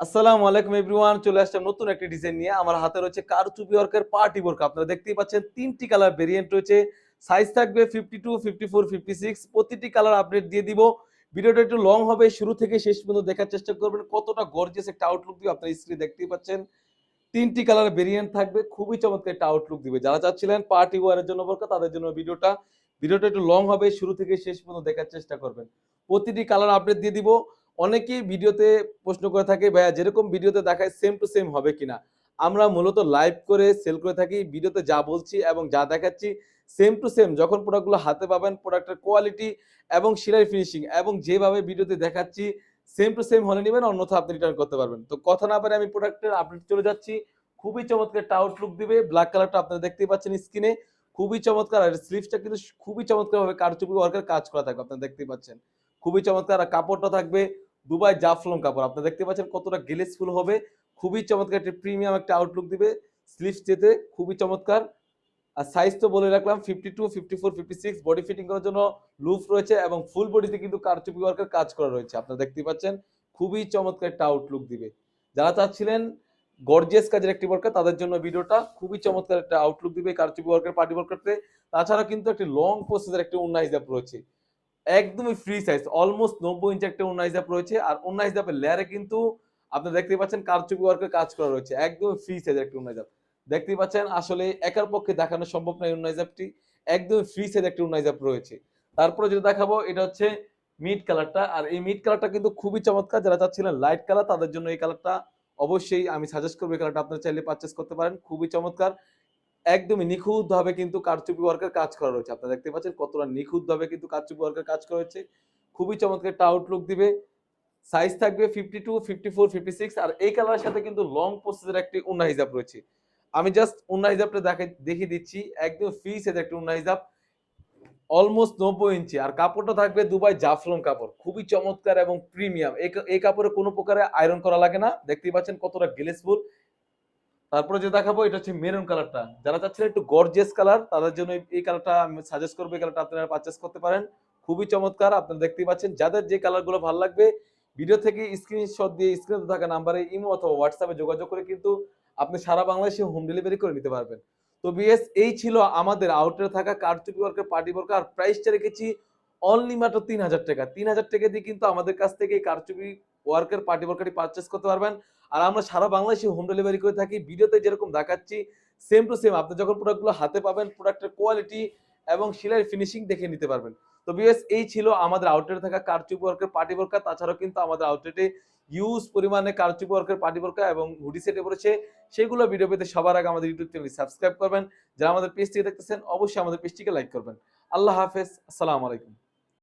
আসসালামু আলাইকুম এভরিওয়ান, চলে আসলাম নতুন একটি ডিজাইন নিয়ে। আমার হাতে রয়েছে কারচুপি ওয়ার্কের পার্টি বোরকা আপনারা দেখতেই পাচ্ছেন, তিনটি কালার ভেরিয়েন্ট রয়েছে। সাইজ থাকবে fifty two fifty four fifty six প্রতিটি কালার আপডেট দিয়ে দিব। ভিডিওটা একটু লং হবে, শুরু থেকে শেষ পর্যন্ত দেখার চেষ্টা করবেন। কতটা গর্জিয়াস একটা আউটলুক দিবে আপনার স্ক্রিনে দেখতেই পাচ্ছেন। তিনটি কালার ভেরিয়েন্ট থাকবে, খুবই চমৎকার একটা আউটলুক দিবে। যারা চাচ্ছিলেন পার্টি ওয়ারের জন্য বোরকা তাদের জন্য ভিডিওটা। ভিডিওটা একটু লং হবে, শুরু থেকে শেষ পর্যন্ত দেখার চেষ্টা করবেন। প্রতিটি কালার আপডেট দিয়ে দিব। অনেকেই ভিডিওতে প্রশ্ন করে থাকে, ভাইয়া, যেরকম ভিডিওতে দেখায় সেম টু সেম হবে কিনা? আমরা মূলত লাইভ করে সেল করে থাকি, ভিডিওতে যা বলছি এবং যা দেখাচ্ছি সেম টু সেম যখন প্রোডাক্টগুলো হাতে পাবেন প্রোডাক্টের কোয়ালিটি এবং সিলাই ফিনিশিং এবং যেভাবে ভিডিওতে দেখাচ্ছি সেম টু সেম হলে নেবেন, অন্যথা আপনি রিটার্ন করতে পারবেন। তো কথা না পারে আমি প্রোডাক্টের আপডেট চলে যাচ্ছি। খুবই চমৎকার একটা আউটলুক দিবে। ব্ল্যাক কালারটা আপনারা দেখতেই পাচ্ছেন স্ক্রিনে খুবই চমৎকার। আর স্লিভসটা কিন্তু খুবই চমৎকারভাবে কারচুপি ওয়ার্কের কাজ করা থাকবে, আপনারা দেখতেই পাচ্ছেন। খুবই চমৎকার। আর কাপড়টা থাকবে দুবাই জাফলং কাপড়। আপনারা দেখতে পাচ্ছেন কতটা গ্লেসফুল হবে। খুবই চমৎকার একটা প্রিমিয়াম একটা আউটলুক দিবে। স্লিভস যেতে খুবই চমৎকার। আর সাইজ তো বলে রাখলাম fifty two fifty four fifty six body fitting করার জন্য লুফ রয়েছে এবং ফুল বডিতে কিন্তু কারচুপি ওয়ার্কের কাজ করা রয়েছে। আপনারা দেখতে পাচ্ছেন, খুবই চমৎকার একটা আউটলুক দিবে। যারা চাচ্ছিলেন গর্জিয়াস কাজের একটি ওয়ার্কার তাদের জন্য ভিডিওটা খুবই চমৎকার একটা আউটলুক দিবে কারচুপি ওয়ার্কের পার্টি ওয়ার্কারতে তাছাড়া কিন্তু একটি লং প্রসেসের একটি উন্না হিসাব রয়েছে। একদমই ফ্রি সাইজ অলমোস্ট নব্বই ইঞ্চি একটা উন্না হিসাব রয়েছে, আর উন্না হিসাবের লেয়ারে কিন্তু আপনি দেখতে পাচ্ছেন কারচুপি ওয়ার্কের কাজ করা রয়েছে একদম ফ্রি সাইজের একটা উন্না হিসাব দেখতেই পাচ্ছেন, আসলে একার পক্ষে দেখানো সম্ভব নয় উন্না হিসাবটি একদমই ফ্রি সাইজ একটা উন্না হিসাব রয়েছে। তারপরে যেটা দেখাবো, এটা হচ্ছে মিড কালারটা আর এই মিড কালারটা কিন্তু খুবই চমৎকার, যারা চাচ্ছিলেন লাইট কালার তাদের জন্য এই কালারটা অবশ্যই আমি সাজেস্ট করব, এই কালারটা আপনারা চাইলে পারচেস করতে পারেন, খুবই চমৎকার। একদমই নিখুঁত ভাবে কিন্তু কারচুপি ওয়ার্কের কাজ করা রয়েছে। আপনারা দেখতে পাচ্ছেন কতটা নিখুঁত ভাবে কিন্তু কারচুপি ওয়ার্কের কাজ করা হয়েছে। খুবই চমৎকার একটা আউটলুক দিবে। সাইজ থাকবে fifty two fifty four fifty six আর এই কালারের সাথে কিন্তু লং প্রসেসের একটি উন্না হিসাব রয়েছে। আমি জাস্ট উন্না হিসাবটা দেখে, দেখিয়ে দিচ্ছি। একদম ফ্রি সাইজের একটা উন্না হিসাব অলমোস্ট নব্বই ইঞ্চি। আর কাপড়টা থাকবে দুবাই জাফলং কাপড়। খুবই চমৎকার এবং প্রিমিয়াম এই কাপড়ে কোনো প্রকারে আয়রন করা লাগে না। দেখতেই পাচ্ছেন কতটা গ্লেসফুল তারপরে যে দেখাবো, এটা হচ্ছে মেরুন কালারটা যারা চাচ্ছিলেন একটু গর্জিয়াস কালার তাদের জন্য এই- কালারটা আমি সাজেস্ট করব, এই কালারটা আপনারা পারচেস করতে পারেন। খুবই চমৎকার, আপনারা দেখতেই পাচ্ছেন, যাদের যে কালারগুলো ভালো লাগবে ভিডিও থেকে স্ক্রিনশট দিয়ে স্ক্রিনে থাকা নাম্বারে ইমো অথবা হোয়াটসঅ্যাপে যোগাযোগ করে কিন্তু আপনি সারা বাংলাদেশে হোম ডেলিভারি করে নিতে পারবেন। তো বিএস, এই ছিল আমাদের আউটে থাকা কারচুপি ওয়ার্কের পার্টি ওয়ার্কার আর প্রাইসটা রেখেছি অনলি মাত্র তিন হাজার টাকা। তিন হাজার টাকা দিয়ে কিন্তু আমাদের কাছ থেকে এই কারচুপি ওয়ার্কের পার্টি ওয়ার্কারটি পারচেস করতে পারবেন। আর আমরা সারা বাংলাদেশে হোম ডেলিভারি করে থাকি। ভিডিওতে যেরকম দেখাচ্ছি সেম টু সেম আপনি যখন প্রোডাক্টগুলো হাতে পাবেন প্রোডাক্টের কোয়ালিটি এবং সিলাই ফিনিশিং দেখে নিতে পারবেন। তো বিএস এই ছিল আমাদের আউটলেটে থাকা কারচুপি ওয়ার্কের পার্টি ওয়ার্কার তাছাড়াও কিন্তু আমাদের আউটলেটে ইউজ পরিমাণে কারচুপি ওয়ার্কের পার্টি ওয়ার্কার এবং হুডি সেটে পড়েছে। সেগুলো ভিডিও পেতে সবার আগে আমাদের ইউটিউব চ্যানেল সাবস্ক্রাইব করবেন। যারা আমাদের পেজটিকে দেখতেছেন, অবশ্যই আমাদের পেজটিকে লাইক করবেন। আল্লাহ হাফেজ। আসসালামু আলাইকুম।